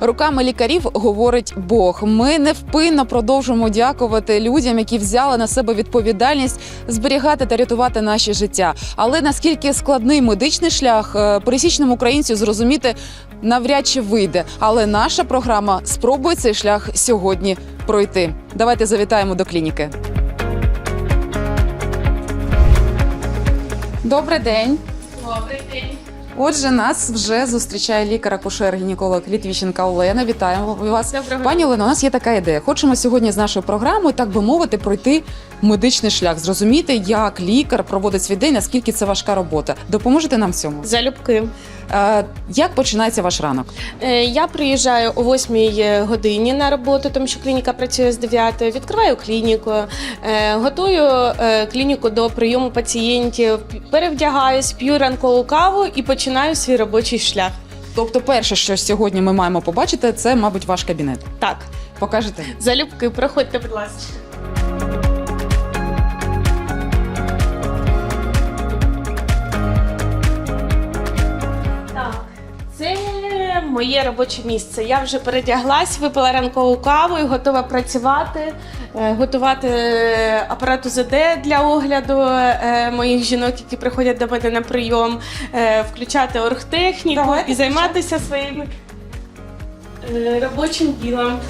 Руками лікарів говорить Бог. Ми невпинно продовжуємо дякувати людям, які взяли на себе відповідальність зберігати та рятувати наші життя. Але наскільки складний медичний шлях е, пересічному українцю зрозуміти навряд чи вийде. Але наша програма спробує цей шлях сьогодні пройти. Давайте завітаємо до клініки. Добрий день. Добрий день. Отже, нас вже зустрічає лікар-акушер-гінеколог Літвіщенка Олена. Вітаємо вас. Доброго Пані Олено, у нас є така ідея. Хочемо сьогодні з нашою програмою, так би мовити, пройти медичний шлях, зрозуміти, як лікар проводить свій день, наскільки це важка робота. Допоможете нам в цьому? залюбки. Е, як починається ваш ранок? Е, Я приїжджаю о 8 годині на роботу, тому що клініка працює з 9. Відкриваю клініку, е, готую е, клініку до прийому пацієнтів, перевдягаюсь, п'ю ранкову каву і починаю свій робочий шлях. Тобто, перше, що сьогодні ми маємо побачити, це, мабуть, ваш кабінет. Так, Покажете? залюбки, проходьте, будь ласка. Моє робоче місце. Я вже передяглась, випила ранкову каву і готова працювати, е, готувати апарат УЗД для огляду е, моїх жінок, які приходять до мене на прийом, е, включати оргтехніку Давайте і займатися своїм е, робочим ділом.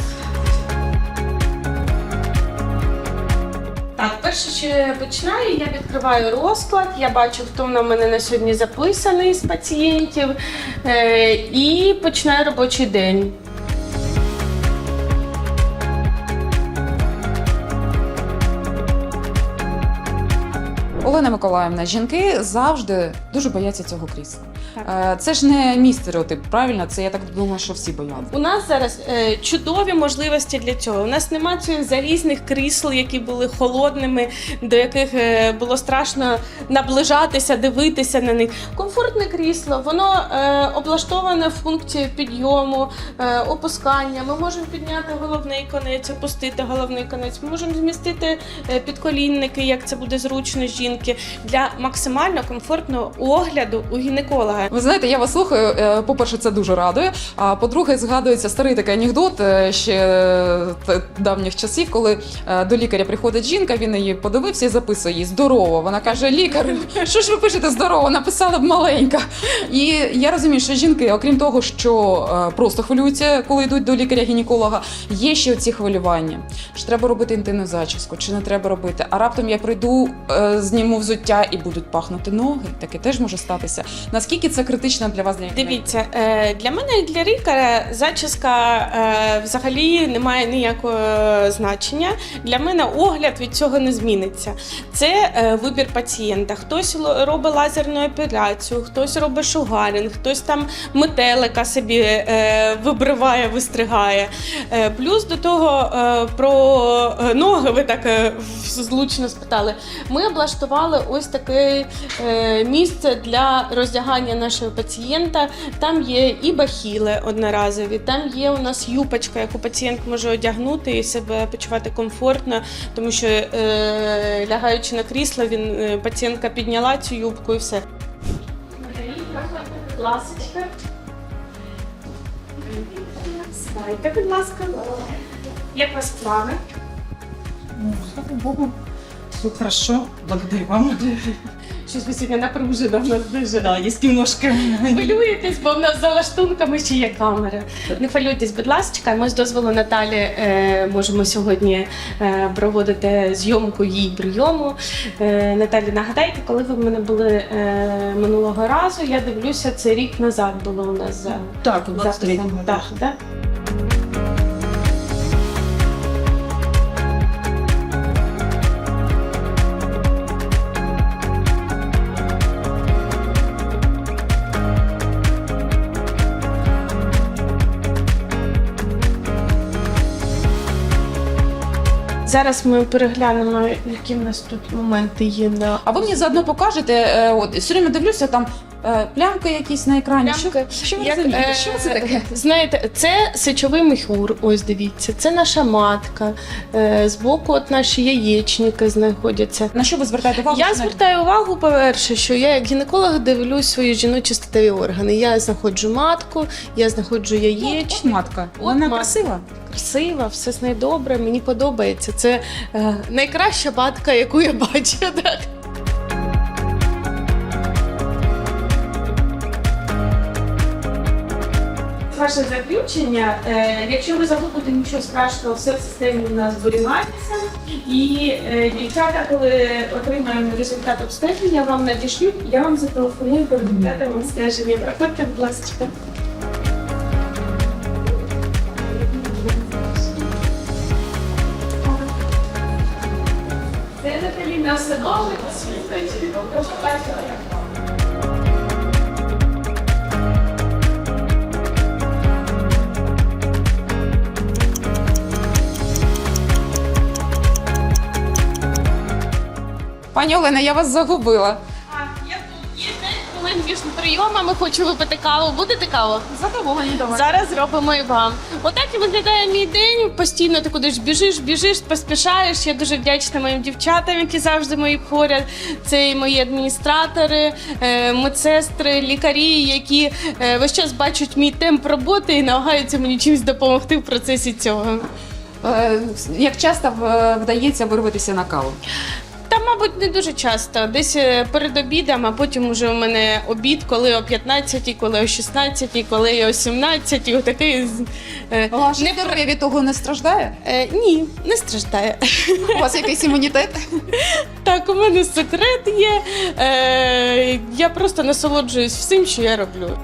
Перше, що я починаю, я відкриваю розклад, я бачу, хто на мене на сьогодні записаний з пацієнтів, е, і починаю робочий день. Олена Миколаївна, жінки завжди дуже бояться цього крісла. Так. Е, Це ж не мій стереотип, правильно? Це я так думаю, що всі бояться. У нас зараз е, чудові можливості для цього. У нас немає цих залізних крісел, які були холодними, до яких е, було страшно наближатися, дивитися на них. Комфортне крісло, воно е, облаштоване в функції підйому, е, опускання. Ми можемо підняти головний конець, опустити головний конець. Ми можемо змістити е, підколінники, як це буде зручно жінки, для максимально комфортного огляду у гінеколога. Ви знаєте, я вас слухаю. е, По-перше, це дуже радує. А по-друге, згадується старий такий анекдот е, ще е, давніх часів, коли до лікаря приходить жінка, він її подивився і записує їй здорово. Вона каже: Лікар, що ж ви пишете здорово? Написала б маленька. І я розумію, що жінки, окрім того, що просто хвилюються, коли йдуть до лікаря-гінеколога, є ще ці хвилювання. Чи треба робити інтимну зачіску, чи не треба робити? А раптом я прийду, зніму взуття і будуть пахнути ноги. Таке теж може статися. Наскільки це критично для вас для Дивіться, е, для мене і для лікаря зачіска е, взагалі не має ніякого значення. Для мене огляд від цього не зміниться. Це е, вибір пацієнта. Хтось робить лазерну операцію, хтось робить шугарінг, хтось там метелика собі е, вибриває, вистригає. Е, Плюс до того е, про е, ноги ви так е, злучно спитали. Ми облаштували ось таке е, місце для роздягання нашого пацієнта. Там є і бахіли одноразові, там є у нас юпочка, яку пацієнт може одягнути і себе почувати комфортно, тому що е, лягаючи на крісло, він е, пацієнтка підняла цю юбку і все. Ласочка. Сідайте, будь ласка. Як вас справи? Слава Богу, все хорошо, благодарю вам. Щось ви сьогодні напружено в нас дуже. Да, есть немножко. Хвилюєтесь, бо в нас за лаштунками ще є камера. Не хвилюйтесь, будь ласка, ми з дозволу Наталі е, можемо сьогодні е, проводити зйомку її прийому. Е, Наталі, нагадайте, коли ви в мене були е, минулого разу, я дивлюся, це рік назад було у нас за Так, в 23 записом. Так, так. Зараз ми переглянемо, які в нас тут моменти є на А ви мені заодно покажете, е, от все время дивлюся, там плямки якісь на екрані. Плямки. Що, що ви Як, розумієте? е, Що це таке? Знаєте, це сечовий міхур. Ось дивіться, це наша матка. Е, Збоку от наші яєчники знаходяться. На що ви звертаєте увагу? Я звертаю увагу, по-перше, що я як гінеколог дивлюсь свої жіночі статеві органи. Я знаходжу матку, я знаходжу на- яєчник. От матка. От Вона матка. красива. Красива, все з нею добре, мені подобається. Це е, найкраща матка, яку я бачу. Так. Ваше заключення, е, якщо ви загубите нічого страшного, все в системі у нас зберігається. І е, дівчата, коли отримаємо результат обстеження, вам надішлють, я вам зателефоную по результатам обстеження. Проходьте, будь ласка. Це Наталіна. Прошу бачити. Пані Олена, я вас загубила. Я тут є 5 хвилин між прийомами, хочу випити каву. Будете каву? Задоволені давай. Зараз зробимо і вам. Отак і виглядає мій день. Постійно ти кудись біжиш, біжиш, поспішаєш. Я дуже вдячна моїм дівчатам, які завжди мої поряд. Це і мої адміністратори, е, медсестри, лікарі, які е, весь час бачать мій темп роботи і намагаються мені чимось допомогти в процесі цього. Е, Як часто вдається вирватися на каву? Мабуть, не дуже часто. Десь е, перед обідом, а потім уже у мене обід, коли о 15, коли о 16, коли о 17, отакий. Ваше не здоров'я від того не страждає? Е, ні, не страждає. У вас якийсь імунітет? Так, у мене секрет є. Е, я просто насолоджуюсь всім, що я роблю.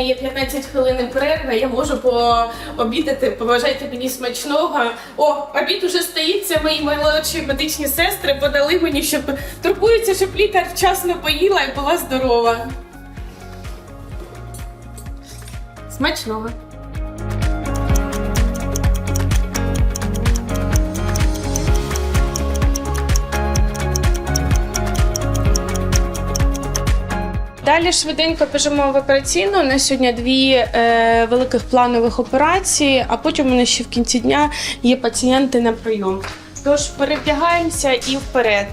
Мене є 15 хвилин перерви. Я можу пообідати. Побажайте мені смачного. О, обід уже стоїться. Мої молодші медичні сестри подали мені, щоб турбуються, щоб лікар вчасно поїла і була здорова. Смачного. Далі швиденько біжимо в операційну. У нас сьогодні дві е, великих планових операції, а потім у нас ще в кінці дня є пацієнти на прийом. Тож перевдягаємося і вперед.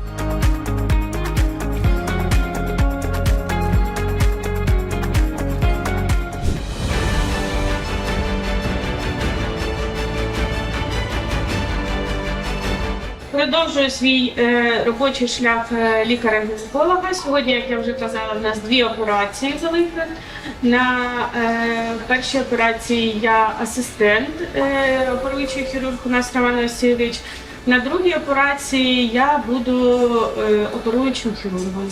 Продовжую свій е, робочий шлях е, лікаря-гінеколога. Сьогодні, як я вже казала, в нас дві операції великих. На е, першій операції я асистент оперуючий хірург у нас Роман Васильович. На другій операції я буду оперуючим хірургом.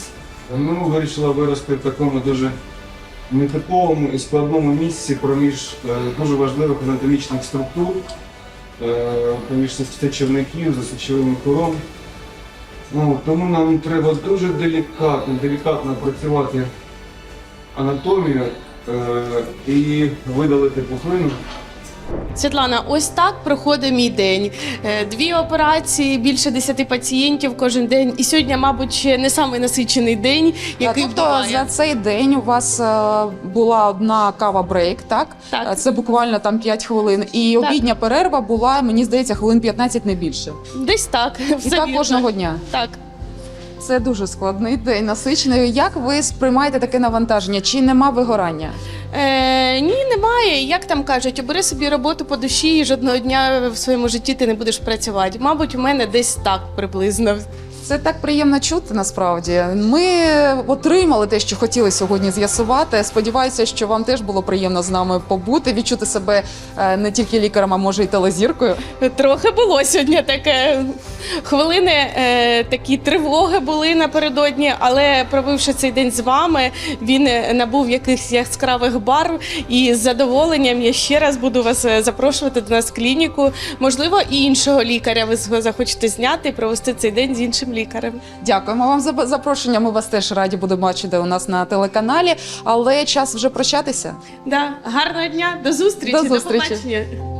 Ми вирішили вирости в такому дуже нетиповому і складному місці проміж дуже важливих анатомічних структур, е, проміж сечівників за сечовим кором. Ну, тому нам треба дуже делікатно, делікатно працювати анатомію е, і видалити пухлину. Світлана, ось так проходить мій день. Е, Дві операції, більше 10 пацієнтів кожен день. І сьогодні, мабуть, ще не самий насичений день, який тобто буває. за цей день у вас е, була одна кава брейк, так? Так. Е, Це буквально там 5 хвилин. І Так. обідня перерва була, мені здається, хвилин 15 не більше. Десь так. І так вірно. кожного дня. Так. Це дуже складний день, насичений. Як ви сприймаєте таке навантаження? Чи нема вигорання? Е, немає. Як там кажуть, обери собі роботу по душі і жодного дня в своєму житті ти не будеш працювати. Мабуть, у мене десь так приблизно. Це так приємно чути насправді. Ми отримали те, що хотіли сьогодні з'ясувати. Сподіваюся, що вам теж було приємно з нами побути, відчути себе е, не тільки лікарем, а може й телезіркою. Трохи було сьогодні таке. Хвилини е, такі тривоги були напередодні, але провівши цей день з вами, він е, набув якихось яскравих барв. І з задоволенням я ще раз буду вас запрошувати до нас в клініку. Можливо, і іншого лікаря ви захочете зняти і провести цей день з іншим лікарем. Дякуємо вам за запрошення. Ми вас теж раді будемо бачити у нас на телеканалі. Але час вже прощатися. Да, гарного дня, до зустрічі, До зустрічі. побачення.